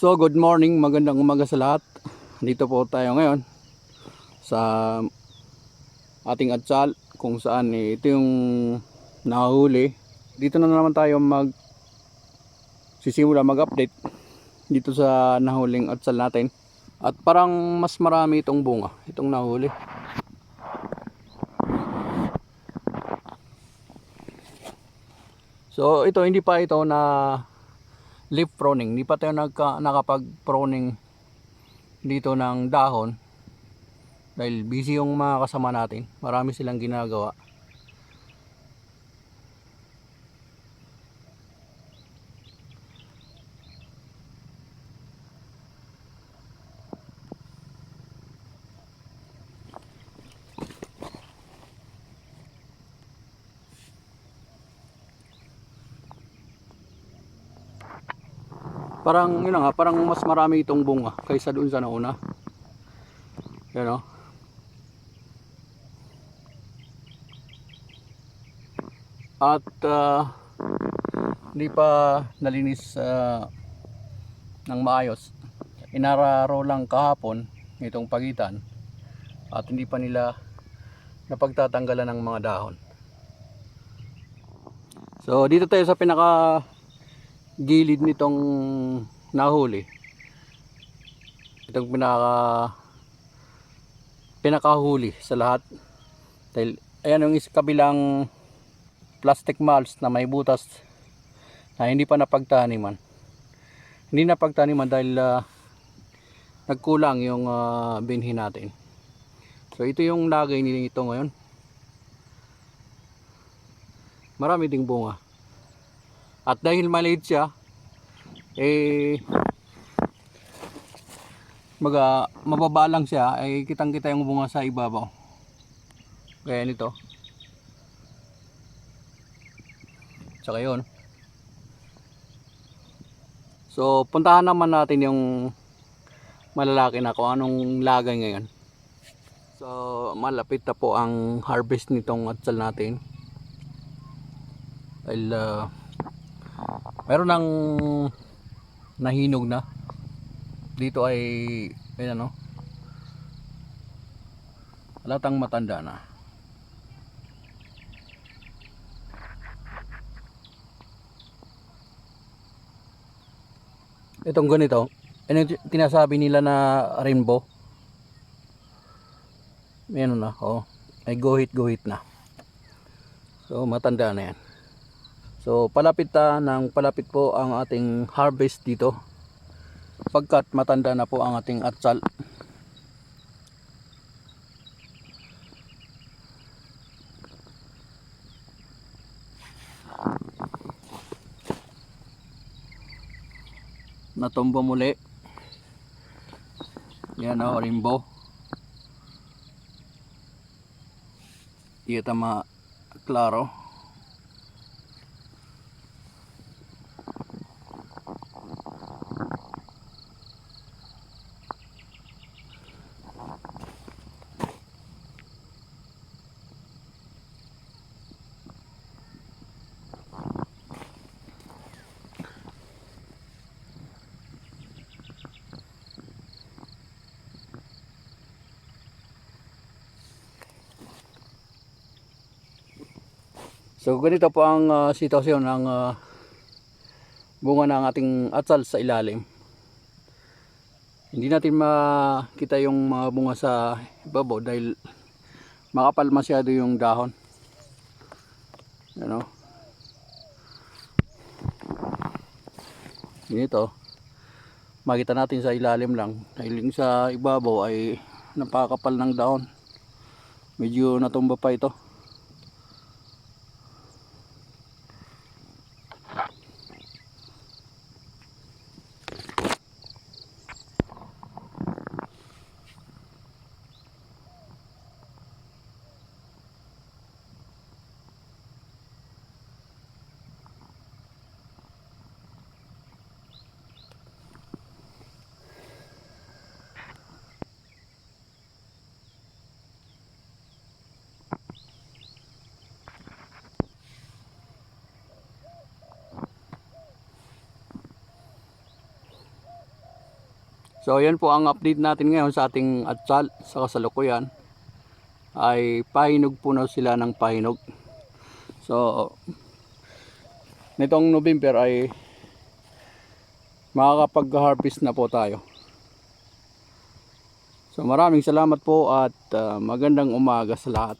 So, good morning, magandang umaga sa lahat. Dito po tayo ngayon sa ating atsal kung saan eh, ito yung nahuli. Dito na naman tayo mag sisimula mag-update dito sa nahuling atsal natin. At parang mas marami itong bunga, itong nahuli. So ito hindi pa ito na leaf pruning. Hindi pa tayo nagka, nakapag pruning dito ng dahon. Dahil busy yung mga kasama natin. Marami silang ginagawa. Parang yun nga, parang mas marami itong bunga kaysa doon sa nauna. Yan o. At ah, hindi pa nalinis ah, ng maayos. Inararo lang kahapon itong pagitan at hindi pa nila napagtatanggalan ng mga dahon. So dito tayo sa pinaka gilid nitong nahuli. Itong pinaka pinakahuli sa lahat. Dahil ayan yung kabilang plastic mulch na may butas na hindi pa napagtaniman. Hindi napagtaniman dahil ah, nagkulang yung ah, binhi natin. So ito yung lagay nito ngayon. Marami ding bunga. At dahil maliit siya, eh, maga, mababa lang siya, ay kitang kita yung bunga sa ibabaw. Kaya nito. Tsaka yun. So, puntahan naman natin yung malalaki na kung anong lagay ngayon. So, malapit na po ang harvest nitong atsal natin. Dahil, ah, meron ng nahinog na. Dito ay ayun ano? Halatang matanda na. Itong ganito ano tinasabi nila na rainbow? Yan na oh ay guhit guhit na. So matanda na yan So palapit ta ng palapit po ang ating harvest dito. Pagkat matanda na po ang ating atsal. Natumbo muli. Yan o, rainbow. Di tama klaro. So ganito po ang ah, sitwasyon ng ah, bunga ng ating atsal sa ilalim. Hindi natin makita yung mga bunga sa ibabaw dahil makapal masyado yung dahon. Ano? Dito. Makita natin sa ilalim lang. Dahil sa ibabaw ay napakapal ng dahon. Medyo natumba pa ito. So yan po ang update natin ngayon sa ating atsal sa kasalukuyan ay pahinog po na sila ng pahinog. So nitong November ay makakapag-harvest na po tayo. So maraming salamat po at ah, magandang umaga sa lahat.